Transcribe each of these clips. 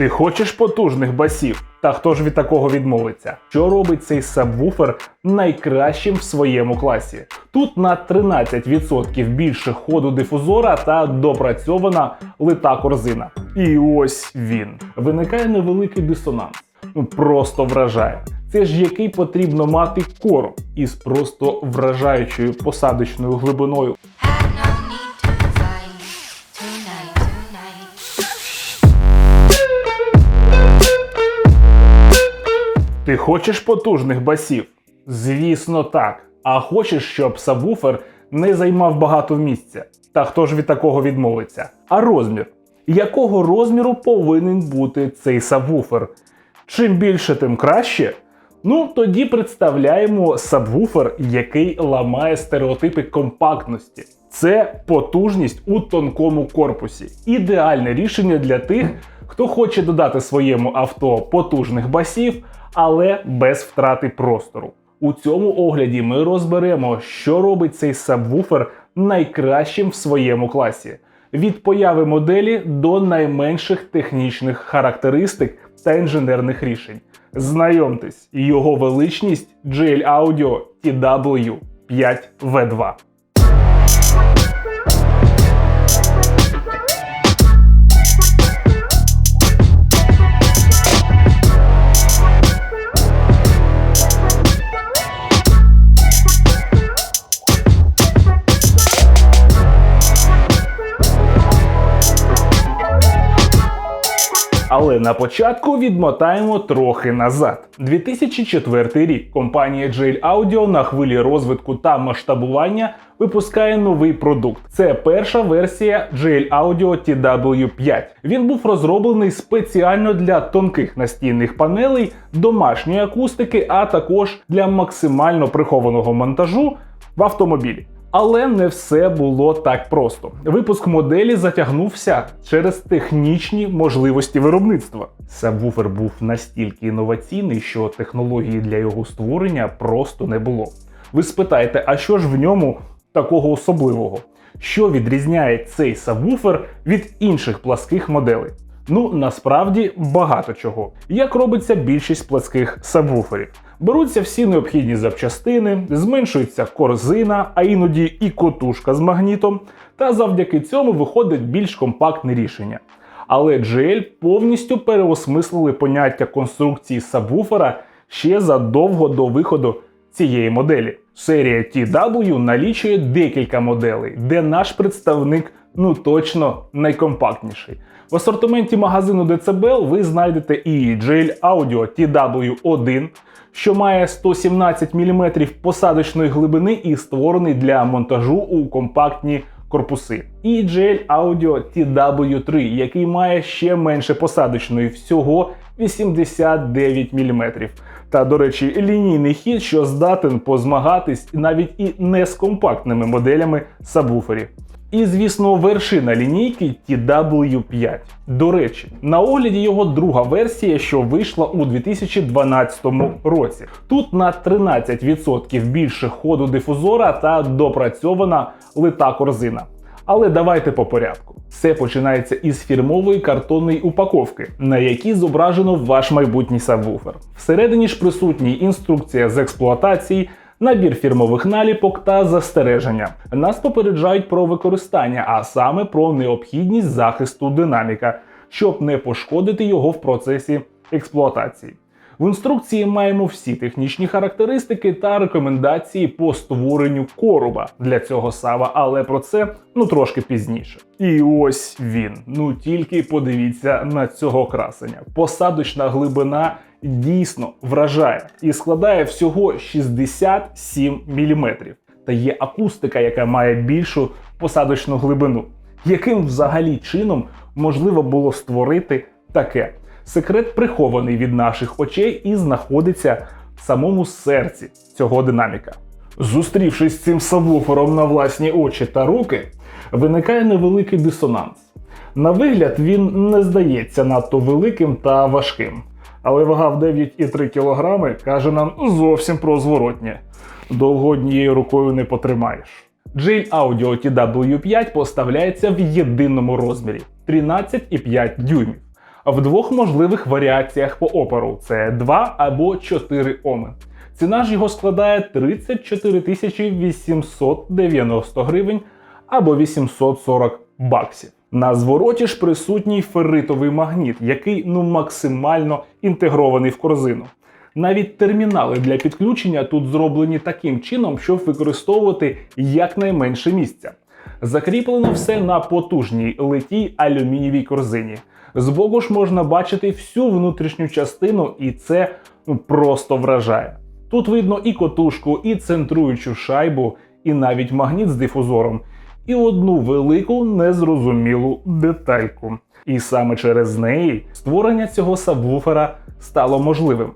Ти хочеш потужних басів? Та хто ж від такого відмовиться? Що робить цей сабвуфер найкращим в своєму класі? Тут на 13% більше ходу дифузора та допрацьована лита корзина. І ось він. Виникає невеликий дисонанс. Ну просто вражає. Це ж який потрібно мати корм із просто вражаючою посадочною глибиною. Ти хочеш потужних басів? Звісно, так. А хочеш, щоб сабвуфер не займав багато місця. Та хто ж від такого відмовиться? А розмір? Якого розміру повинен бути цей сабвуфер? Чим більше, тим краще. Ну, тоді представляємо сабвуфер, який ламає стереотипи компактності. Це потужність у тонкому корпусі. Ідеальне рішення для тих, хто хоче додати своєму авто потужних басів, але без втрати простору. У цьому огляді ми розберемо, що робить цей сабвуфер найкращим в своєму класі. Від появи моделі до найменших технічних характеристик та інженерних рішень. Знайомтесь, його величність GL Audio TW5V2. Але на початку відмотаємо трохи назад. 2004 рік компанія JL Audio на хвилі розвитку та масштабування випускає новий продукт. Це перша версія JL Audio TW5. Він був розроблений спеціально для тонких настінних панелей, домашньої акустики, а також для максимально прихованого монтажу в автомобілі. Але не все було так просто. Випуск моделі затягнувся через технічні можливості виробництва. Сабвуфер був настільки інноваційний, що технології для його створення просто не було. Ви спитаєте, а що ж в ньому такого особливого? Що відрізняє цей сабвуфер від інших пласких моделей? Ну насправді багато чого. Як робиться більшість пласких сабвуферів. Беруться всі необхідні запчастини, зменшується корзина, а іноді і котушка з магнітом, та завдяки цьому виходить більш компактне рішення. Але GL повністю переосмислили поняття конструкції сабвуфера ще задовго до виходу цієї моделі. Серія TW налічує декілька моделей, де наш представник ну точно найкомпактніший. В асортименті магазину Decibel ви знайдете і JL Audio TW1, що має 117 мм посадочної глибини і створений для монтажу у компактні корпуси. І JL Audio TW3, який має ще менше посадочної, всього 89 мм. Та, до речі, лінійний хід, що здатен позмагатись навіть і не з компактними моделями сабвуферів. І, звісно, вершина лінійки TW5. До речі, на огляді його друга версія, що вийшла у 2012 році. Тут на 13% більше ходу дифузора та допрацьована лита корзина. Але давайте по порядку. Все починається із фірмової картонної упаковки, на якій зображено ваш майбутній сабвуфер. Всередині ж присутні інструкція з експлуатації, набір фірмових наліпок та застереження. Нас попереджають про використання, а саме про необхідність захисту динаміка, щоб не пошкодити його в процесі експлуатації. В інструкції маємо всі технічні характеристики та рекомендації по створенню коруба для цього сава, але про це ну трошки пізніше. І ось він. Ну тільки подивіться на цього красення. Посадочна глибина дійсно вражає і складає всього 67 мм. Та є акустика, яка має більшу посадочну глибину. Яким взагалі чином можливо було створити таке? Секрет прихований від наших очей і знаходиться в самому серці цього динаміка. Зустрівшись з цим сабвуфером на власні очі та руки, виникає невеликий дисонанс. На вигляд він не здається надто великим та важким, але вага в 9,3 кг каже нам зовсім про зворотнє. Довго однією рукою не потримаєш. JL Audio TW5 поставляється в єдиному розмірі 13,5 дюймів. В двох можливих варіаціях по опору: це 2 або 4 Оми. Ціна ж його складає 34 тисячі 890 гривень або 840 баксів. На звороті ж присутній ферритовий магніт, який ну максимально інтегрований в корзину. Навіть термінали для підключення тут зроблені таким чином, щоб використовувати якнайменше місця. Закріплено все на потужній литій алюмінієвій корзині. Збоку ж можна бачити всю внутрішню частину, і це ну, просто вражає. Тут видно і котушку, і центруючу шайбу, і навіть магніт з дифузором, і одну велику незрозумілу детальку. І саме через неї створення цього сабвуфера стало можливим.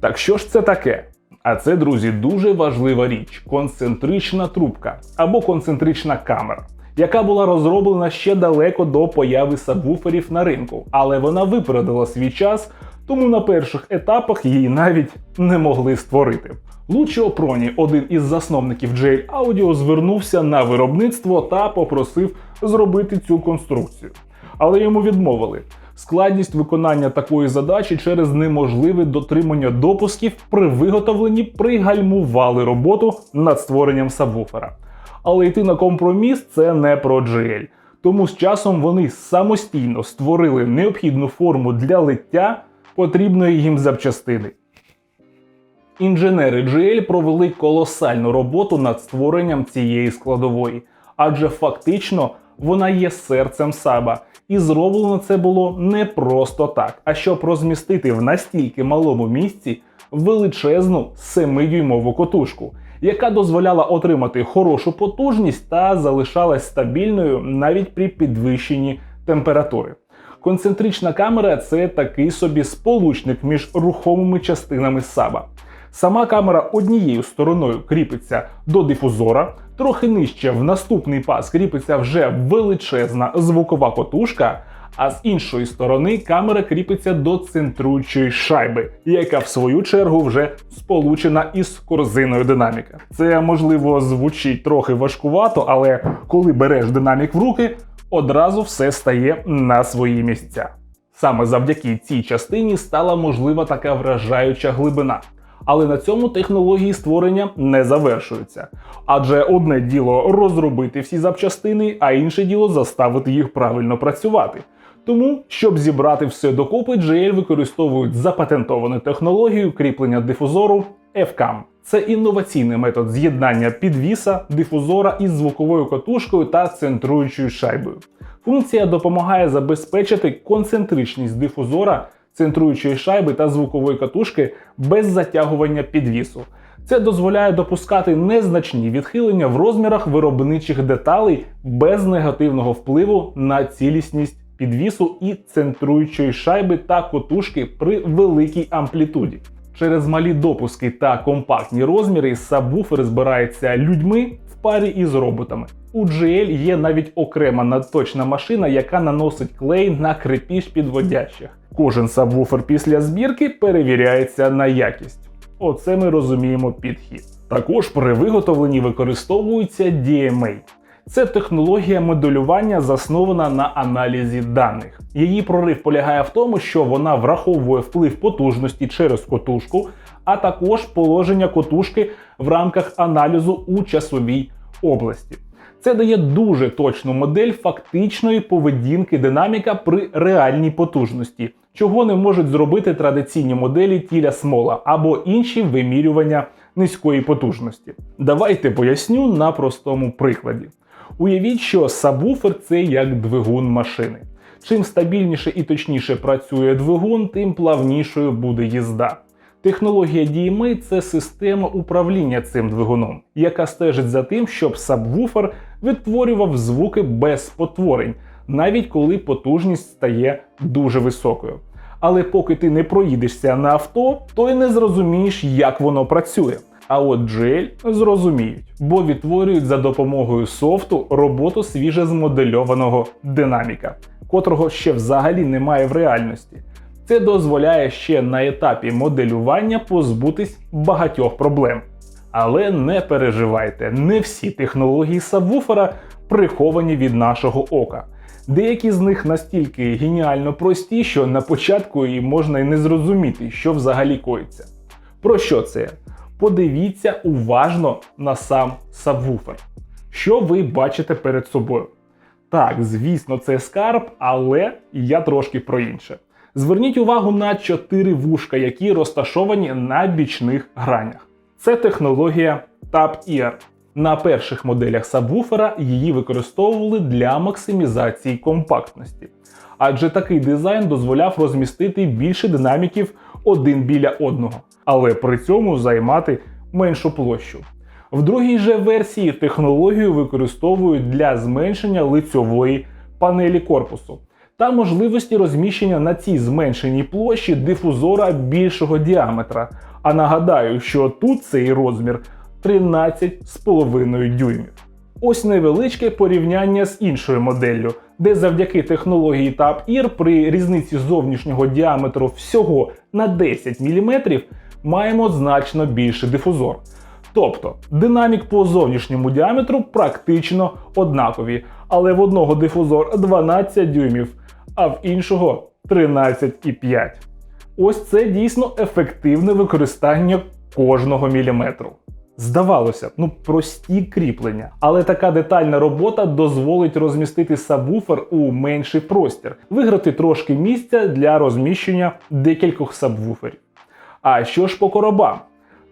Так що ж це таке? А це, друзі, дуже важлива річ концентрична трубка або концентрична камера, яка була розроблена ще далеко до появи сабвуферів на ринку, але вона випередила свій час, тому на перших етапах її навіть не могли створити. Лучо Проні, один із засновників JL Audio, звернувся на виробництво та попросив зробити цю конструкцію. Але йому відмовили. Складність виконання такої задачі через неможливе дотримання допусків при виготовленні пригальмували роботу над створенням сабвуфера. Але йти на компроміс це не про GL. Тому з часом вони самостійно створили необхідну форму для лиття потрібної їм запчастини. Інженери GL провели колосальну роботу над створенням цієї складової, адже фактично вона є серцем саба, і зроблено це було не просто так, а щоб розмістити в настільки малому місці величезну 7-дюймову котушку, яка дозволяла отримати хорошу потужність та залишалась стабільною навіть при підвищенні температури. Концентрична камера це такий собі сполучник між рухомими частинами саба. Сама камера однією стороною кріпиться до дифузора, трохи нижче в наступний пас кріпиться вже величезна звукова котушка, а з іншої сторони камера кріпиться до центруючої шайби, яка в свою чергу вже сполучена із корзиною динаміка. Це можливо звучить трохи важкувато, але коли береш динамік в руки, одразу все стає на свої місця. Саме завдяки цій частині стала можлива така вражаюча глибина. Але на цьому технології створення не завершуються. Адже одне діло розробити всі запчастини, а інше діло заставити їх правильно працювати. Тому, щоб зібрати все докупи, JL використовують запатентовану технологію кріплення дифузору FCAM. Це інноваційний метод з'єднання підвіса, дифузора із звуковою катушкою та центруючою шайбою. Функція допомагає забезпечити концентричність дифузора центруючої шайби та звукової катушки без затягування підвісу. Це дозволяє допускати незначні відхилення в розмірах виробничих деталей без негативного впливу на цілісність підвісу і центруючої шайби та котушки при великій амплітуді. Через малі допуски та компактні розміри сабвуфер збирається людьми в парі із роботами. У GL є навіть окрема надточна машина, яка наносить клей на крепіж підводящих. Кожен сабвуфер після збірки перевіряється на якість. Оце ми розуміємо підхід. Також при виготовленні використовується DMA. Це технологія моделювання, заснована на аналізі даних. Її прорив полягає в тому, що вона враховує вплив потужності через котушку, а також положення котушки в рамках аналізу у часовій області. Це дає дуже точну модель фактичної поведінки динаміка при реальній потужності, чого не можуть зробити традиційні моделі тіля смола або інші вимірювання низької потужності. Давайте поясню на простому прикладі. Уявіть, що сабвуфер це як двигун машини. Чим стабільніше і точніше працює двигун, тим плавнішою буде їзда. Технологія DMA – це система управління цим двигуном, яка стежить за тим, щоб сабвуфер відтворював звуки без потворень, навіть коли потужність стає дуже високою. Але поки ти не проїдешся на авто, то й не зрозумієш, як воно працює. А от GL зрозуміють, бо відтворюють за допомогою софту роботу свіже змодельованого динаміка, котрого ще взагалі немає в реальності. Це дозволяє ще на етапі моделювання позбутись багатьох проблем. Але не переживайте, не всі технології сабвуфера приховані від нашого ока. Деякі з них настільки геніально прості, що на початку і можна і не зрозуміти, що взагалі коїться. Про що це? Подивіться уважно на сам сабвуфер. Що ви бачите перед собою? Так, звісно, це скарб, але я трошки про інше. Зверніть увагу на чотири вушка, які розташовані на бічних гранях. Це технологія Tap-Ear. На перших моделях сабвуфера її використовували для максимізації компактності. Адже такий дизайн дозволяв розмістити більше динаміків один біля одного, але при цьому займати меншу площу. В другій же версії технологію використовують для зменшення лицьової панелі корпусу та можливості розміщення на цій зменшеній площі дифузора більшого діаметра. А нагадаю, що тут цей розмір 13,5 дюймів. Ось невеличке порівняння з іншою моделлю, де завдяки технології TAP-EAR при різниці зовнішнього діаметру всього на 10 мм маємо значно більший дифузор. Тобто динамік по зовнішньому діаметру практично однакові, але в одного дифузор 12 дюймів, а в іншого 13,5. Ось це дійсно ефективне використання кожного міліметру. Здавалося, б, ну прості кріплення, але така детальна робота дозволить розмістити сабвуфер у менший простір, виграти трошки місця для розміщення декількох сабвуферів. А що ж по коробам?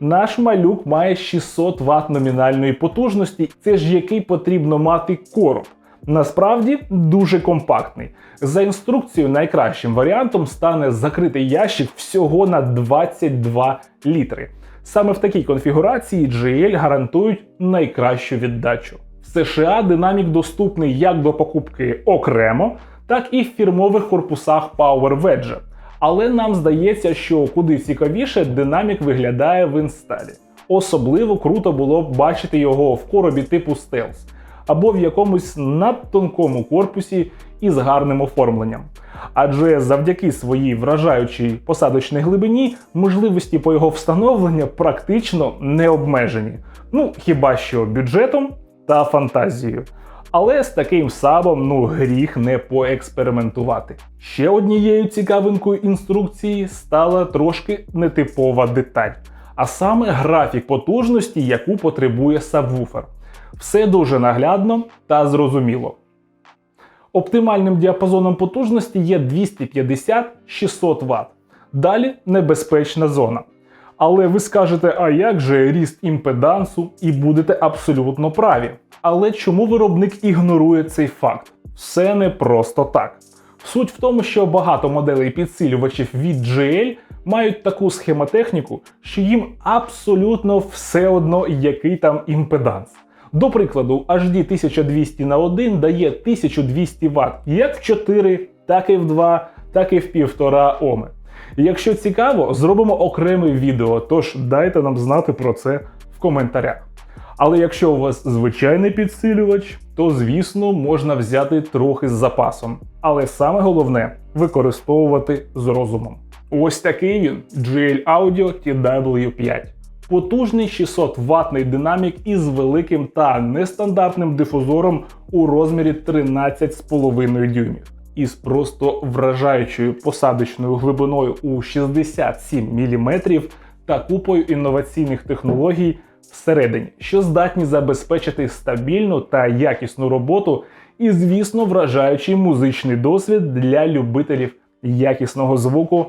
Наш малюк має 600 Вт номінальної потужності, це ж який потрібно мати короб. Насправді дуже компактний. За інструкцією, найкращим варіантом стане закритий ящик всього на 22 літри. Саме в такій конфігурації GL гарантують найкращу віддачу. В США динамік доступний як до покупки окремо, так і в фірмових корпусах Power Wedge. Але нам здається, що куди цікавіше динамік виглядає в інсталі. Особливо круто було б бачити його в коробі типу Stealth або в якомусь надтонкому корпусі із гарним оформленням. Адже завдяки своїй вражаючій посадочній глибині можливості по його встановленню практично не обмежені. Ну хіба що бюджетом та фантазією. Але з таким сабом ну гріх не поекспериментувати. Ще однією цікавинкою інструкції стала трошки нетипова деталь, а саме графік потужності, яку потребує сабвуфер. Все дуже наглядно та зрозуміло. Оптимальним діапазоном потужності є 250-600 Вт. Далі небезпечна зона. Але ви скажете, а як же ріст імпедансу, і будете абсолютно праві. Але чому виробник ігнорує цей факт? Все не просто так. Суть в тому, що багато моделей підсилювачів від GL мають таку схемотехніку, що їм абсолютно все одно, який там імпеданс. До прикладу, HD 1200 на 1 дає 1200 Вт як в 4, так і в 2, так і в 1,5 Оми. Якщо цікаво, зробимо окреме відео, тож дайте нам знати про це в коментарях. Але якщо у вас звичайний підсилювач, то звісно можна взяти трохи з запасом. Але саме головне використовувати з розумом. Ось такий він GL Audio TW5. Потужний 600 ватний динамік із великим та нестандартним дифузором у розмірі 13,5 дюймів. Із просто вражаючою посадочною глибиною у 67 мм та купою інноваційних технологій всередині, що здатні забезпечити стабільну та якісну роботу і, звісно, вражаючий музичний досвід для любителів якісного звуку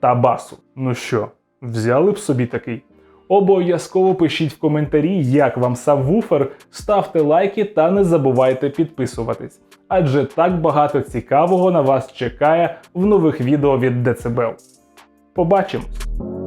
та басу. Ну що, взяли б собі такий? Обов'язково пишіть в коментарі, як вам сабвуфер, ставте лайки та не забувайте підписуватись. Адже так багато цікавого на вас чекає в нових відео від Decibel. Побачимось!